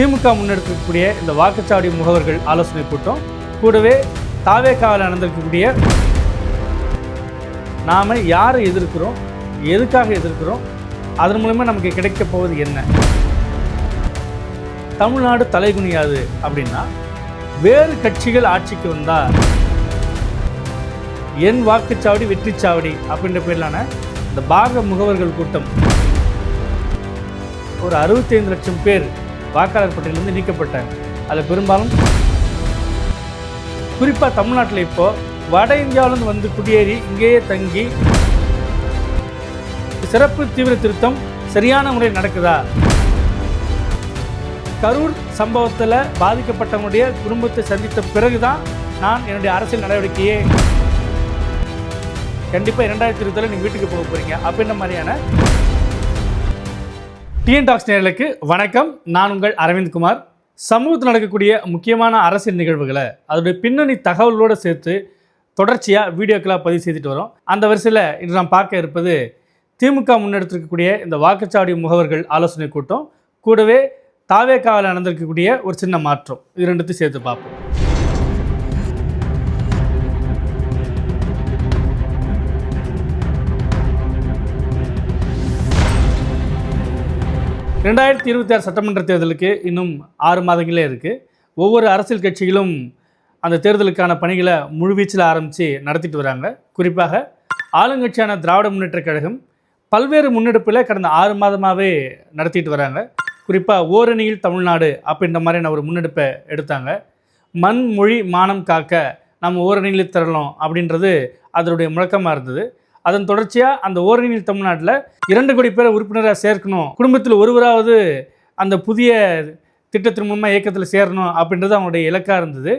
திமுக முன்னெடுக்கக்கூடிய இந்த வாக்குச்சாவடி முகவர்கள் ஆலோசனை கூட்டம் கூடவே தாவேக்காவில் நடந்திருக்கக்கூடிய நாம் யாரை எதிர்க்கிறோம் எதுக்காக எதிர்க்கிறோம் அதன் மூலமா நமக்கு கிடைக்க போவது என்ன? தமிழ்நாடு தலைகுனியாது அப்படின்னா வேறு கட்சிகள் ஆட்சிக்கு வந்தா என் வாக்குச்சாவடி வெற்றிச்சாவடி அப்படின்ற பேரிலான இந்த பாரத முகவர்கள் கூட்டம் ஒரு 65 லட்சம் பேர் வாக்காளர் பட்டியலிருந்து நீக்கப்பட்டாங்க அதில் பெரும்பாலும் குறிப்பாக தமிழ்நாட்டில் இப்போது வட இந்தியாவிலேருந்து வந்து குடியேறி இங்கேயே தங்கி சிறப்பு தீவிர திருத்தம் சரியான முறையில் நடக்குதா? கரூர் சம்பவத்தில் பாதிக்கப்பட்டவனுடைய குடும்பத்தை சந்தித்த பிறகுதான் நான் என்னுடைய அரசியல் நடவடிக்கையை கண்டிப்பாக இரண்டாயிரத்தி இருபத்தில் நீங்கள் வீட்டுக்கு போக போகிறீங்க அப்படின்ற மாதிரியான டிஎன் டாக்ஸ் நேர்களுக்கு வணக்கம். நான் உங்கள் அரவிந்த் குமார். சமூகத்தில் நடக்கக்கூடிய முக்கியமான அரசியல் நிகழ்வுகளை அதோடைய பின்னணி தகவலோடு சேர்த்து தொடர்ச்சியாக வீடியோக்களாக பதிவு செய்துட்டு வரோம். அந்த வரிசையில் இன்று நாம் பார்க்க இருப்பது திமுக முன்னெடுத்திருக்கக்கூடிய இந்த வாக்குச்சாவடி முகவர்கள் ஆலோசனை கூட்டம். கூடவே தாவேக்காவில் நடந்திருக்கக்கூடிய ஒரு சின்ன மாற்றம். இது ரெண்டுத்தையும் சேர்த்து பார்ப்போம். ரெண்டாயிரத்தி இருபத்தி ஆறு சட்டமன்ற தேர்தலுக்கு இன்னும் ஆறு மாதங்களே இருக்குது ஒவ்வொரு அரசியல் கட்சிகளும் அந்த தேர்தலுக்கான பணிகளை முழுவீச்சில் ஆரம்பித்து நடத்திட்டு வராங்க. குறிப்பாக ஆளுங்கட்சியான திராவிட முன்னேற்றக் கழகம் பல்வேறு முன்னெடுப்பில் கடந்த ஆறு மாதமாகவே நடத்திட்டு வராங்க. குறிப்பாக ஓரணியில் தமிழ்நாடு அப்படின்ற மாதிரியான ஒரு முன்னெடுப்பை எடுத்தாங்க. மண் மொழி மானம் காக்க நம்ம ஓரணியில் தரலாம் அப்படின்றது அதனுடைய முழக்கமாக இருந்தது. அதன் தொடர்ச்சியாக அந்த ஓரணியில் தமிழ்நாட்டில் இரண்டு கோடி பேரை உறுப்பினராக சேர்க்கணும். குடும்பத்தில் ஒருவராவது அந்த புதிய திட்டத்தின் மூலமாக இயக்கத்தில் சேரணும் அப்படின்றது அவங்களுடைய இலக்காக இருந்தது.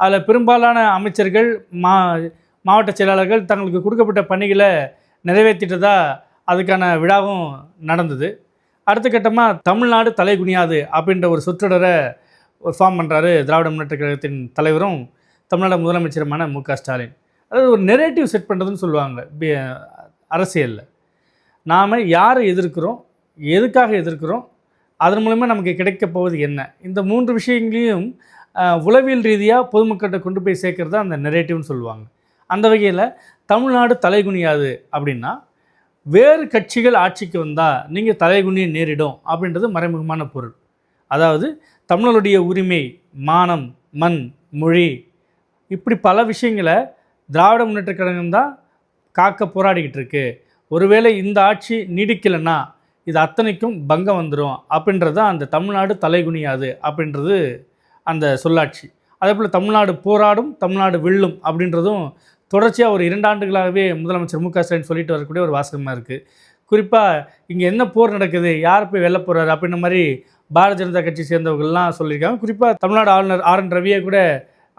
அதில் பெரும்பாலான அமைச்சர்கள் மா மாவட்ட செயலாளர்கள் தங்களுக்கு கொடுக்கப்பட்ட பணிகளை நிறைவேற்றிட்டதா அதுக்கான விழாவும் நடந்தது. அடுத்த கட்டமாக தமிழ்நாடு தலைகுனியாது அப்படின்ற ஒரு சொற்றொடரை ஒரு ஃபார்ம் பண்ணுறாரு திராவிட முன்னேற்ற கழகத்தின் தலைவரும் தமிழ்நாடு முதலமைச்சருமான மு க ஸ்டாலின். அதாவது ஒரு நெரேட்டிவ் செட் பண்ணுறதுன்னு சொல்லுவாங்க. அரசியலில். நாம் யாரை எதிர்க்கிறோம் எதுக்காக எதிர்க்கிறோம் அதன் மூலமாக நமக்கு கிடைக்கப் போவது என்ன? இந்த மூன்று விஷயங்களையும் உளவியல் ரீதியாக பொதுமக்கள்கிட்ட கொண்டு போய் சேர்க்குறது அந்த நெரேட்டிவ்னு சொல்லுவாங்க. அந்த வகையில் தமிழ்நாடு தலைகுனியாது அப்படின்னா வேறு கட்சிகள் ஆட்சிக்கு வந்தால் நீங்கள் தலைகுனியை நேரிடும் அப்படின்றது மறைமுகமான பொருள். அதாவது தமிழருடைய உரிமை மானம் மண் மொழி இப்படி பல விஷயங்களை திராவிட முன்னேற்ற கழகம் தான் காக்க போராடிக்கிட்டு இருக்கு. ஒருவேளை இந்த ஆட்சி நீடிக்கலைன்னா இது அத்தனைக்கும் பங்கம் வந்துடும் அப்படின்றது அந்த தமிழ்நாடு தலைகுனியாது அப்படின்றது அந்த சொல்லாட்சி. அதே போல் தமிழ்நாடு போராடும் தமிழ்நாடு வெல்லும் அப்படின்றதும் தொடர்ச்சியாக ஒரு இரண்டு ஆண்டுகளாகவே முதலமைச்சர் மு க ஸ்டாலின் சொல்லிட்டு வரக்கூடிய ஒரு வாசகமாக இருக்குது குறிப்பாக இங்கே என்ன போர் நடக்குது யார் போய் வெல்ல போகிறாரு அப்படின்ற மாதிரி பாரதிய ஜனதா கட்சி சேர்ந்தவர்கள்லாம் சொல்லியிருக்காங்க. குறிப்பாக தமிழ்நாடு ஆளுநர் ஆர் என் ரவியை கூட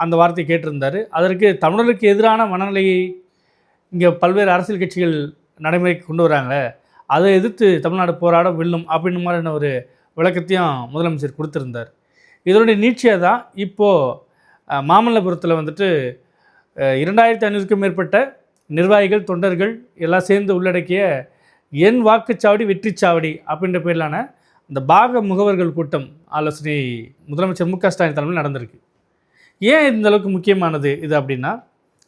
அந்த வார்த்தை கேட்டிருந்தார். அதற்கு தமிழருக்கு எதிரான மனநிலையை இங்கே பல்வேறு அரசியல் கட்சிகள் நடைமுறைக்கு கொண்டு வராங்க. அதை எதிர்த்து தமிழ்நாடு போராட வெல்லும் அப்படின்னு மாதிரியான ஒரு விளக்கத்தையும் முதலமைச்சர் கொடுத்துருந்தார். இதனுடைய நீட்சியாக தான் இப்போது மாமல்லபுரத்தில் வந்துட்டு இரண்டாயிரத்தி ஐநூறுக்கும் மேற்பட்ட நிர்வாகிகள் தொண்டர்கள் எல்லாம் சேர்ந்து உள்ளடக்கிய என் வாக்குச்சாவடி வெற்றிச்சாவடி அப்படின்ற பேரிலான இந்த பாக முகவர்கள் கூட்டம் ஆலோசனை முதலமைச்சர் மு க ஸ்டாலின் தலைமையில் நடந்திருக்கு. ஏன் இந்த அளவுக்கு முக்கியமானது இது அப்படின்னா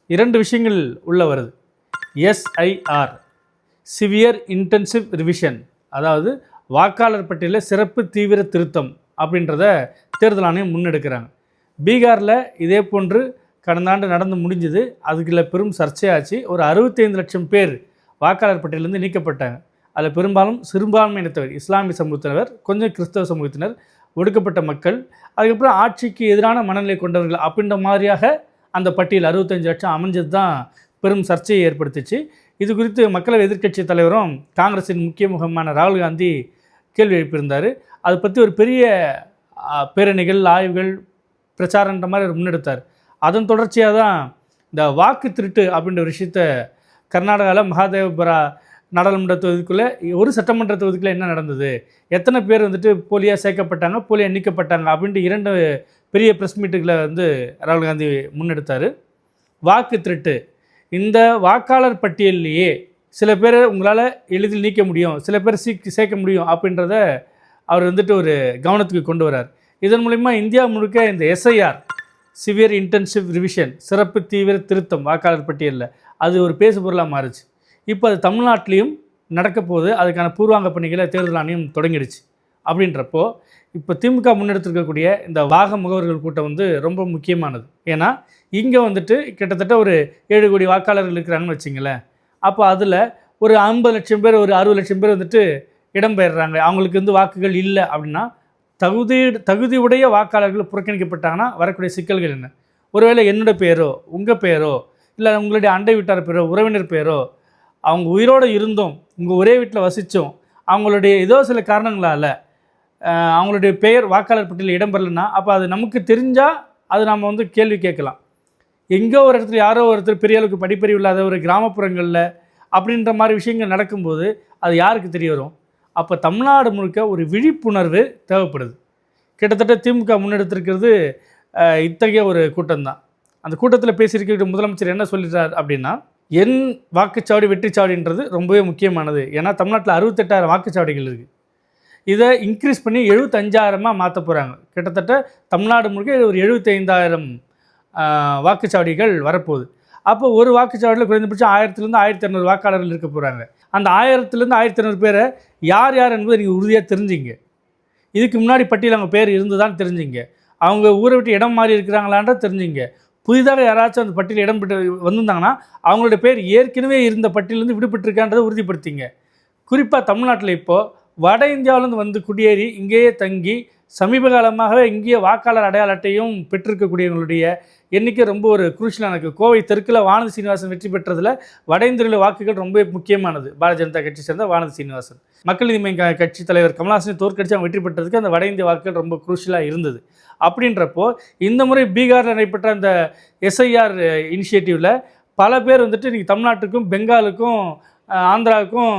இரண்டு விஷயங்கள் உள்ள வருது. எஸ்ஐஆர் சிவியர் இன்டென்சிவ் ரிவிஷன் அதாவது வாக்காளர் பட்டியலில் சிறப்பு தீவிர திருத்தம் அப்படின்றத தேர்தல் ஆணையம் முன்னெடுக்கிறாங்க. பீகாரில் இதே போன்று கடந்த ஆண்டு நடந்து முடிஞ்சது அதுக்குள்ள பெரும் சர்ச்சையாச்சு. ஒரு 65 லட்சம் பேர் வாக்காளர் பட்டியலேருந்து நீக்கப்பட்டாங்க. அதில் பெரும்பாலும் சிறுபான்மையினத்தவர் இஸ்லாமிய சமூகத்தினர் கொஞ்சம் கிறிஸ்தவ சமூகத்தினர் ஒடுக்கப்பட்ட மக்கள் அதுக்கப்புறம் ஆட்சிக்கு எதிரான மனநிலை கொண்டவர்கள் அப்படின்ற மாதிரியாக அந்த பட்டியல் 65 லட்சம் அமைஞ்சது தான் பெரும் சர்ச்சையை ஏற்படுத்திச்சு. இது குறித்து மக்களவை எதிர்க்கட்சி தலைவரும் காங்கிரஸின் முக்கிய முகமான ராகுல் காந்தி கேள்வி எழுப்பியிருந்தார். அதை பற்றி ஒரு பெரிய பேரணிகள் ஆய்வுகள் பிரச்சாரன்ற மாதிரி அவர் முன்னெடுத்தார். அதன் தொடர்ச்சியாக தான் இந்த வாக்கு திருட்டு அப்படின்ற ஒரு விஷயத்த கர்நாடகாவில் மகாதேவபுரா நாடாளுமன்ற தொகுதிக்குள்ளே ஒரு சட்டமன்ற தொகுதிக்குள்ளே என்ன நடந்தது? எத்தனை பேர் வந்துட்டு போலியாக சேர்க்கப்பட்டாங்க போலியாக நீக்கப்பட்டாங்க அப்படின்ட்டு இரண்டு பெரிய ப்ரெஸ் மீட்டுகளை வந்து ராகுல் காந்தி முன்னெடுத்தார். வாக்கு திருட்டு. இந்த வாக்காளர் பட்டியல்லையே சில பேர் உங்களால் எளிதில் நீக்க முடியும் சில பேர் சீக் சேர்க்க முடியும் அப்படின்றத அவர் வந்துட்டு ஒரு கவனத்துக்கு கொண்டு வரார் இதன் மூலிமா இந்தியா முழுக்க இந்த எஸ்ஐஆர் சிவியர் இன்டென்சிவ் ரிவிஷன் சிறப்பு தீவிர திருத்தம் வாக்காளர் பட்டியலில் அது ஒரு பேசு பொருளாக மாறுச்சு. இப்போ அது தமிழ்நாட்டிலையும் நடக்க போகுது. அதுக்கான பூர்வாங்க பணிகளை தேர்தல் ஆணையம் தொடங்கிடுச்சு. அப்படின்றப்போ இப்போ திமுக முன்னெடுத்திருக்கக்கூடிய இந்த வாக முகவர்கள் கூட்டம் வந்து ரொம்ப முக்கியமானது. ஏன்னா இங்கே வந்துட்டு கிட்டத்தட்ட ஒரு ஏழு கோடி வாக்காளர்கள் இருக்கிறாங்கன்னு வச்சிங்களேன். அப்போ அதில் ஒரு ஐம்பது லட்சம் பேர் ஒரு அறுபது லட்சம் பேர் வந்துட்டு இடம்பெயர்றாங்க அவங்களுக்கு வந்து வாக்குகள் இல்லை அப்படின்னா தகுதி தகுதியுடைய வாக்காளர்கள் புறக்கணிக்கப்பட்டாங்கன்னா வரக்கூடிய சிக்கல்கள் என்ன? ஒருவேளை என்னோட பேரோ உங்கள் பேரோ இல்லை உங்களுடைய அண்டை வீட்டார் பேரோ உறவினர் பேரோ அவங்க உயிரோடு இருந்தோம் உங்கள் ஒரே வீட்டில் வசித்தோம் அவங்களுடைய ஏதோ சில காரணங்களால் அவங்களுடைய பெயர் வாக்காளர் பட்டியலில் இடம்பெறலைன்னா அப்போ அது நமக்கு தெரிஞ்சால் அது நாம் வந்து கேள்வி கேட்கலாம். எங்கோ ஒரு இடத்துல யாரோ ஒருத்தர் பெரிய அளவுக்கு படிப்பறிவு இல்லாத ஒரு கிராமப்புறங்களில் அப்படின்ற மாதிரி விஷயங்கள் நடக்கும்போது அது யாருக்கு தெரிய வரும்? அப்போ தமிழ்நாடு முழுக்க ஒரு விழிப்புணர்வு தேவைப்படுது. கிட்டத்தட்ட திமுக முன்னெடுத்திருக்கிறது இத்தகைய ஒரு கூட்டம்தான். அந்த கூட்டத்தில் பேசியிருக்கிற முதலமைச்சர் என்ன சொல்லிட்டார் அப்படின்னா என் வாக்குச்சாவடி வெற்றிச்சாவடின்றது ரொம்பவே முக்கியமானது. ஏன்னா தமிழ்நாட்டில் அறுபத்தெட்டாயிரம் வாக்குச்சாவடிகள் இருக்குது இதை இன்க்ரீஸ் பண்ணி எழுபத்தஞ்சாயிரமாக மாற்ற போகிறாங்க கிட்டத்தட்ட தமிழ்நாடு முழுக்க ஒரு எழுபத்தைந்தாயிரம் வாக்குச்சாவடிகள் வரப்போகுது. அப்போ ஒரு வாக்குச்சாவடியில் குறைந்தபட்சம் ஆயிரத்துலேருந்து ஆயிரத்தி இரநூறு வாக்காளர்கள் இருக்க போகிறாங்க அந்த ஆயிரத்துலேருந்து ஆயிரத்தி இரநூறு பேரை யார் யார் என்பதை நீங்கள் உறுதியாக தெரிஞ்சிங்க. இதுக்கு முன்னாடி பட்டியல் அவங்க பேர் இருந்துதான் தெரிஞ்சிங்க. அவங்க ஊரை விட்டு இடம் மாறி இருக்கிறாங்களான்ற தெரிஞ்சிங்க. புதிதாக யாராச்சும் அந்த பட்டியல் இடம் பெற்று வந்திருந்தாங்கன்னா அவங்களுடைய பேர் ஏற்கனவே இருந்த பட்டியலேருந்து விடுபட்டிருக்கான்றதை உறுதிப்படுத்திங்க. குறிப்பாக தமிழ்நாட்டில் இப்போது வட இந்தியாவிலேருந்து வந்து குடியேறி இங்கேயே தங்கி சமீப காலமாகவே இங்கேயே வாக்காளர் அடையாள அட்டையும் பெற்றிருக்கக்கூடியவங்களுடைய எண்ணிக்கை ரொம்ப ஒரு குரூஷியலாக இருக்குது கோவை தெற்கில் வானதி சீனிவாசன் வெற்றி பெற்றதில் வட இந்தியாவில் வாக்குகள் ரொம்ப முக்கியமானது. பாரதிய ஜனதா கட்சி சேர்ந்த வானதி சீனிவாசன். மக்கள் நீதி கட்சி தலைவர் கமல்ஹாசனை தோற்கடிச்சு அவங்க வெற்றி பெற்றதுக்கு அந்த வட இந்திய வாக்குகள் ரொம்ப குரூஷலாக இருந்தது. அப்படின்றப்போ இந்த முறை பீகாரில் நடைபெற்ற அந்த எஸ்ஐஆர் இனிஷியேட்டிவில் பல பேர் வந்துட்டு இன்றைக்கி தமிழ்நாட்டுக்கும் பெங்காலுக்கும் ஆந்திராவுக்கும்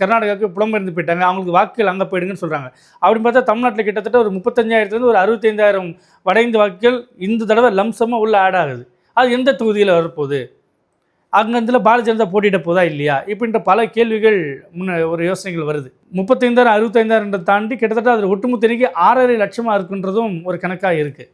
கர்நாடகாவுக்கும் புலம்பெயர்ந்து போயிட்டாங்க. அவங்களுக்கு வாக்குகள் அங்கே போயிடுங்கன்னு சொல்கிறாங்க அப்படின்னு பார்த்தா தமிழ்நாட்டில் கிட்டத்தட்ட ஒரு முப்பத்தஞ்சாயிரத்துலேருந்து ஒரு அறுபத்தைந்தாயிரம் வட இந்திய வாக்குகள் இந்த தடவை லம்சமாக உள்ள ஆட் ஆகுது. அது எந்த தொகுதியில் வரப்போகுது? அங்கேருந்துல பாரதிய ஜனதா போட்டியிட போதா இல்லையா? இப்படின்ற பல கேள்விகள் முன்ன ஒரு யோசனைகள் வருது. முப்பத்தைந்தாயிரம் அறுபத்தைந்தாயிரத்தை தாண்டி கிட்டத்தட்ட அதில் ஒட்டுமொத்த எண்ணிக்கை ஆறரை லட்சமாக இருக்குன்றதும் ஒரு கணக்காக இருக்குது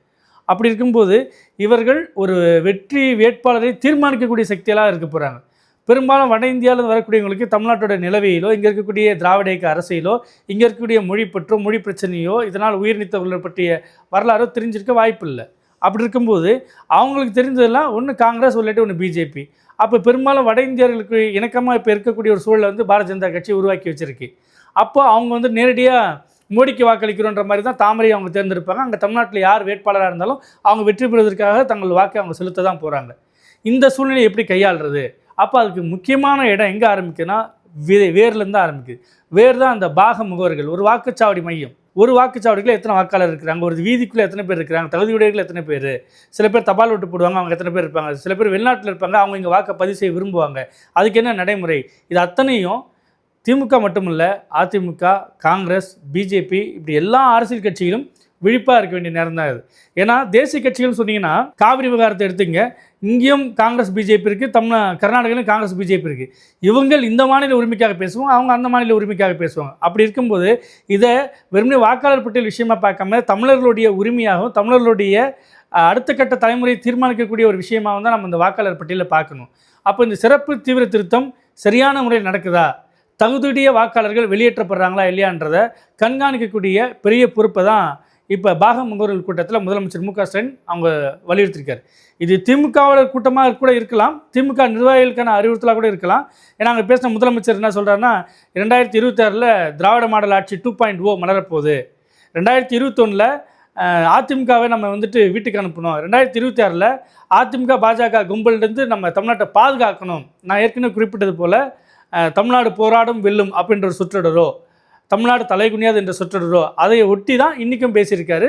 அப்படி இருக்கும்போது இவர்கள் ஒரு வெற்றி வேட்பாளரை தீர்மானிக்கக்கூடிய சக்தியெல்லாம் இருக்க போகிறாங்க பெரும்பாலும் வட இந்தியாவில் வரக்கூடியவங்களுக்கு தமிழ்நாட்டோட நிலவையிலோ இங்கே இருக்கக்கூடிய திராவிட இயக்க அரசியலோ இங்கே இருக்கக்கூடிய மொழி பற்றோ மொழி பிரச்சனையோ இதனால் உயிர்நீத்தவர்களை பற்றிய வரலாறோ தெரிஞ்சிருக்க வாய்ப்பு இல்லை அப்படி இருக்கும்போது அவங்களுக்கு தெரிஞ்சதெல்லாம் ஒன்று காங்கிரஸ் இல்லாட்டி ஒன்று பிஜேபி. அப்போ பெரும்பாலும் வட இந்தியர்களுக்கு இணக்கமாக இப்போ இருக்கக்கூடிய ஒரு சூழலை வந்து பாரதிய ஜனதா கட்சி உருவாக்கி வச்சிருக்கு. அப்போ அவங்க வந்து நேரடியாக மோடிக்கு வாக்களிக்கிறோன்ற மாதிரி தான் தாமரை அவங்க தேர்ந்தெடுப்பாங்க. அங்கே தமிழ்நாட்டில் யார் வேட்பாளராக இருந்தாலும் அவங்க வெற்றி பெறுவதற்காக தங்கள் வாக்கை அவங்க செலுத்த தான் போகிறாங்க இந்த சூழ்நிலையை எப்படி கையாளுறது? அப்போ அதுக்கு முக்கியமான இடம் எங்கே ஆரம்பிக்குதுன்னா வே வேர்லேருந்து ஆரம்பிக்குது. வேர் தான் அந்த பாக முகவர்கள். ஒரு வாக்குச்சாவடி மையம். ஒரு வாக்குச்சாவடிக்குள்ள எத்தனை வாக்காளர் இருக்கிறாங்க? ஒரு வீதிக்குள்ளே எத்தனை பேர் இருக்கிறாங்க? தகுதியுடையர்கள் எத்தனை பேர்? சில பேர் தபால் ஓட்டு போடுவாங்க அவங்க எத்தனை பேர் இருப்பாங்க? சில பேர் வெளிநாட்டில் இருப்பாங்க அவங்க இங்கே வாக்கை பதிவு செய்ய விரும்புவாங்க. அதுக்கு என்ன நடைமுறை? இது அத்தனையும் திமுக மட்டுமல்ல அதிமுக காங்கிரஸ் பிஜேபி இப்படி எல்லா அரசியல் கட்சிகளும் விழிப்பாக இருக்க வேண்டிய நேரம் தான் இது. ஏன்னா தேசிய கட்சிகள்னு சொன்னீங்கன்னா காவிரி விவகாரத்தை எடுத்துங்க இங்கேயும் காங்கிரஸ் பிஜேபி இருக்குது தமிழ் கர்நாடகாவிலும் காங்கிரஸ் பிஜேபி இருக்குது இவங்கள் இந்த மாநில உரிமைக்காக பேசுவாங்க அவங்க அந்த மாநில உரிமைக்காக பேசுவாங்க. அப்படி இருக்கும்போது இதை வெறுமனே வாக்காளர் பட்டியல் விஷயமா பார்க்காம தமிழர்களுடைய உரிமையாகவும் தமிழர்களுடைய அடுத்த கட்ட தலைமுறையை தீர்மானிக்கக்கூடிய ஒரு விஷயமாகவும் தான் நம்ம இந்த வாக்காளர் பட்டியலில் பார்க்கணும். அப்போ இந்த சிறப்பு தீவிர திருத்தம் சரியான முறையில் நடக்குதா? தகுதியுடைய வாக்காளர்கள் வெளியேற்றப்படுறாங்களா இல்லையான்றதை கண்காணிக்கக்கூடிய பெரிய பொறுப்பை தான் இப்போ பாக முகவர்கள் கூட்டத்தில் முதலமைச்சர் மு க ஸ்டாலின் அவங்க வலியுறுத்திருக்காரு. இது திமுகவோட கூட்டமாக கூட இருக்கலாம் திமுக நிர்வாகிகளுக்கான அறிவுறுத்தலாக கூட இருக்கலாம். ஏன்னா அங்கே பேசின முதலமைச்சர் என்ன சொல்கிறாருன்னா ரெண்டாயிரத்தி இருபத்தாறில் திராவிட மாடல் ஆட்சி டூ பாயிண்ட் ஓ மலரப்போகுது. ரெண்டாயிரத்தி இருபத்தொன்னில் அதிமுகவை நம்ம வந்துட்டு வீட்டுக்கு அனுப்பணும். ரெண்டாயிரத்தி இருபத்தி ஆறில் அதிமுக பாஜக கும்பல்லேருந்து நம்ம தமிழ்நாட்டை பாதுகாக்கணும். நான் ஏற்கனவே குறிப்பிட்டது போல் தமிழ்நாடு போராடும் வெல்லும் அப்படின்ற ஒரு சுற்றடரோ தமிழ்நாடு தலைகுனியாது என்ற சொற்றொடரோ அதை ஒட்டி தான் இன்றைக்கும் பேசியிருக்காரு.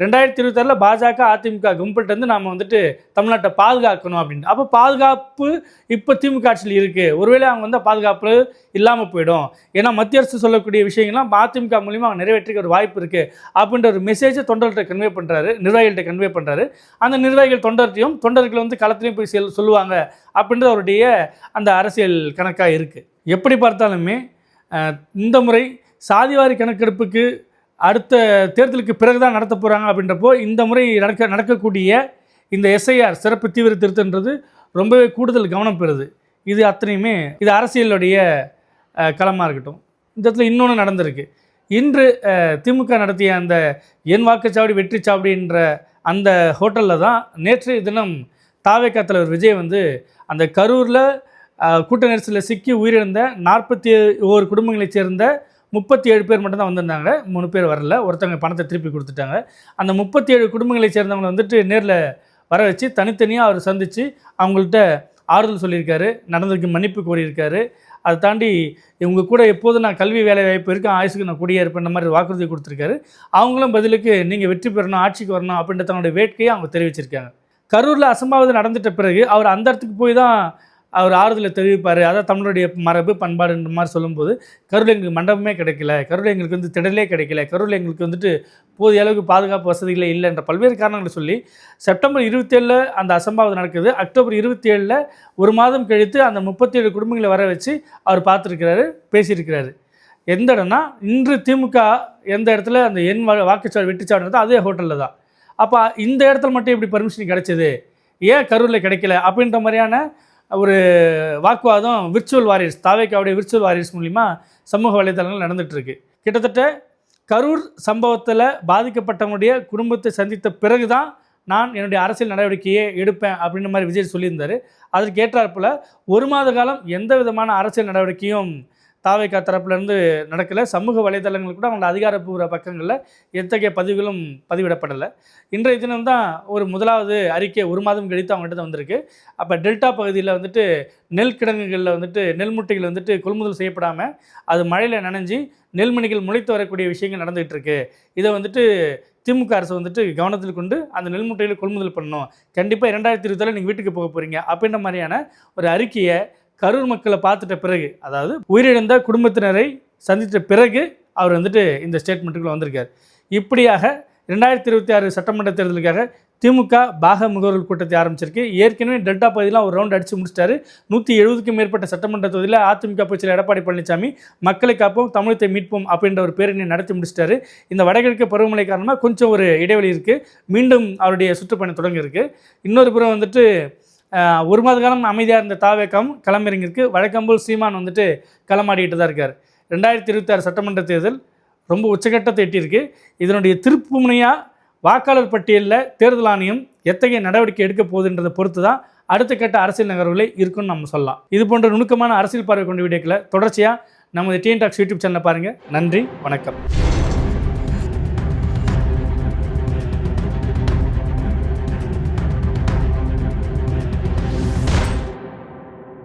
ரெண்டாயிரத்தி இருபத்தாறில் பாஜக அதிமுக கும்பல்கிட்டருந்து நாம் வந்துட்டு தமிழ்நாட்டை பாதுகாக்கணும் அப்படின்னு அப்போ பாதுகாப்பு இப்போ திமுக ஆட்சியில் இருக்குது ஒருவேளை அவங்க வந்து பாதுகாப்பு இல்லாமல் போயிடும். ஏன்னா மத்திய அரசு சொல்லக்கூடிய விஷயங்கள்லாம் அதிமுக மூலிமா அவங்க நிறைவேற்றிக்க ஒரு வாய்ப்பு இருக்குது அப்படின்ற ஒரு மெசேஜை தொண்டர்கிட்ட கன்வே பண்ணுறாரு நிர்வாகிகள்கிட்ட கன்வே பண்ணுறாரு அந்த நிர்வாகிகள் தொண்டர்கிட்டையும் தொண்டர்கள் வந்து களத்துலையும் போய் செல் சொல்லுவாங்க. அப்படின்றது அவருடைய அந்த அரசியல் கணக்காக இருக்குது எப்படி பார்த்தாலுமே இந்த முறை சாதிவாரி கணக்கெடுப்புக்கு அடுத்த தேர்தலுக்கு பிறகு தான் நடத்த போகிறாங்க அப்படின்றப்போ இந்த முறை நடக்க நடக்கக்கூடிய இந்த எஸ்ஐஆர் சிறப்பு தீவிர திருத்தன்றது ரொம்பவே கூடுதல் கவனம் பெறுது. இது அத்தனையுமே இது அரசியலுடைய களமாக இருக்கட்டும். இந்த இடத்துல இன்னொன்று நடந்திருக்கு. இன்று திமுக நடத்திய அந்த என் வாக்குச்சாவடி வெற்றி சாவடின்ற அந்த ஹோட்டலில் தான் நேற்றைய தினம் தாவேக்கா தலைவர் விஜய் வந்து அந்த கரூரில் கூட்ட நெரிசலில் சிக்கி உயிரிழந்த நாற்பத்தி ஓரு குடும்பங்களைச் சேர்ந்த முப்பத்தி ஏழு பேர் மட்டும்தான் வந்திருந்தாங்க. மூணு பேர் வரல. ஒருத்தவங்க பணத்தை திருப்பி கொடுத்துட்டாங்க. அந்த முப்பத்தி ஏழு குடும்பங்களை சேர்ந்தவங்களை வந்துட்டு நேரில் வர வச்சு தனித்தனியாக அவர் சந்தித்து அவங்கள்ட்ட ஆறுதல் சொல்லியிருக்காரு. நடந்ததுக்கு மன்னிப்பு கோரியிருக்காரு. அதை தாண்டி இவங்க கூட எப்போதும் நான் கல்வி வேலை வாய்ப்பு இருக்கேன் ஆயுசுக்கு நான் குடியே இருப்பேன் மாதிரி வாக்குறுதி கொடுத்துருக்காரு. அவங்களும் பதிலுக்கு நீங்கள் வெற்றி பெறணும் ஆட்சிக்கு வரணும் அப்படின்ற தன்னுடைய வேட்கையை அவங்க தெரிவிச்சிருக்காங்க. கரூரில் அசம்பாவிதம் நடந்துட்ட பிறகு அவர் அந்த இடத்துக்கு போய் தான் அவர் ஆறுதலை தெரிவிப்பார். அதான் தமிழுடைய மரபு பண்பாடுன்ற மாதிரி சொல்லும்போது கருள் எங்களுக்கு மண்டபமே கிடைக்கல. கருள் எங்களுக்கு வந்து திடலே கிடைக்கல. கருள் எங்களுக்கு வந்துட்டு போதிய அளவுக்கு பாதுகாப்பு வசதிகளே இல்லை என்ற பல்வேறு காரணங்களை சொல்லி செப்டம்பர் இருபத்தேழில் அந்த அசம்பாவிதம் நடக்குது. அக்டோபர் இருபத்தி ஏழில் ஒரு மாதம் கழித்து அந்த முப்பத்தேழு குடும்பங்களை வர வச்சு அவர் பார்த்துருக்கிறாரு பேசியிருக்கிறாரு. எந்த இடம்னா இன்று திமுக எந்த இடத்துல அந்த எண் வா- வாக்குச்சாவடி வெட்டுச்சாவடி அதே ஹோட்டலில் தான். அப்போ இந்த இடத்துல மட்டும் எப்படி பர்மிஷன் கிடைச்சது? ஏன் கரூரில் கிடைக்கல? அப்படின்ற மாதிரியான ஒரு வாக்குவாதம் விர்ச்சுவல் வாரியர்ஸ் தாவேக்காவுடைய விர்ச்சுவல் வாரியர்ஸ் மூலிமா சமூக வலைதளங்கள் நடந்துகிட்ருக்கு கிட்டத்தட்ட கரூர் சம்பவத்தில் பாதிக்கப்பட்டவங்களுடைய குடும்பத்தை சந்தித்த பிறகு தான் நான் என்னுடைய அரசியல் நடவடிக்கையை எடுப்பேன் அப்படின்ற மாதிரி விஜய் சொல்லியிருந்தார். அதற்கு ஏற்றாற்போல் ஒரு மாத காலம் எந்த விதமான அரசியல் நடவடிக்கையும் தாவேக்கா தரப்புலேருந்து நடக்கலை. சமூக வலைதளங்கள் கூட அவங்களோட அதிகாரப்பூர்வ பக்கங்களில் எத்தகைய பதிவுகளும் பதிவிடப்படலை. இன்றைய தினம் தான் ஒரு முதலாவது அறிக்கை ஒரு மாதம் கழித்து அவங்ககிட்ட வந்திருக்கு. அப்போ டெல்டா பகுதியில் வந்துட்டு நெல் கிடங்குகளில் வந்துட்டு நெல் முட்டைகள் வந்துட்டு கொள்முதல் செய்யப்படாமல் அது மழையில் நனைஞ்சி நெல்மணிகள் முளைத்து வரக்கூடிய விஷயங்கள் நடந்துகிட்டு இருக்கு. இதை வந்துட்டு திமுக அரசு வந்துட்டு கவனத்தில் கொண்டு அந்த நெல் முட்டையில் கொள்முதல் பண்ணணும். கண்டிப்பாக இரண்டாயிரத்தி இருபத்தில் நீங்கள் வீட்டுக்கு போக போகிறீங்க அப்படின்ற மாதிரியான ஒரு அறிக்கையை கரூர் மக்களை பார்த்துட்ட பிறகு அதாவது உயிரிழந்த குடும்பத்தினரை சந்தித்த பிறகு அவர் வந்துட்டு இந்த ஸ்டேட்மெண்ட்டுக்குள்ளே வந்திருக்கார். இப்படியாக ரெண்டாயிரத்தி இருபத்தி ஆறு சட்டமன்ற தேர்தலுக்காக திமுக பாக முகவர்கள் கூட்டத்தை ஆரம்பிச்சிருக்கு. ஏற்கனவே டெல்டா பகுதியெலாம் ஒரு ரவுண்ட் அடித்து முடிச்சிட்டாரு. நூற்றி எழுபதுக்கும் மேற்பட்ட சட்டமன்ற தொகுதியில் அதிமுக பொதுச்செயலர் எடப்பாடி பழனிசாமி மக்களை காப்போம் தமிழத்தை மீட்போம் அப்படின்ற ஒரு பேரணி நடத்தி முடிச்சிட்டாரு. இந்த வடகிழக்கு பருவமழை காரணமாக கொஞ்சம் ஒரு இடைவெளி இருக்குது மீண்டும் அவருடைய சுற்றுப்பயணம் தொடங்கியிருக்கு இன்னொரு புறம் வந்துட்டு ஒரு மாத காலம் அமைதியாக இருந்த தாவேக்கம் களமிறங்கிருக்கு வழக்கம்போல் சீமான் வந்துட்டு களமாடிக்கிட்டு தான் இருக்கார். ரெண்டாயிரத்தி இருபத்தி ஆறு சட்டமன்ற தேர்தல் ரொம்ப உச்சகட்டத்தை எட்டியிருக்கு இதனுடைய திருப்பு முனையாக வாக்காளர் பட்டியலில் தேர்தல் ஆணையம் எத்தகைய நடவடிக்கை எடுக்க போகுதுன்றதை பொறுத்து தான் அடுத்த கட்ட அரசியல் நகர்வுகளே இருக்குன்னு நம்ம சொல்லலாம். இது போன்ற நுணுக்கமான அரசியல் பார்வை கொண்ட வீடியோக்களை தொடர்ச்சியாக நமது டிஎன் டாக்ஸ் யூடியூப் சேனலை பாருங்கள் நன்றி வணக்கம்.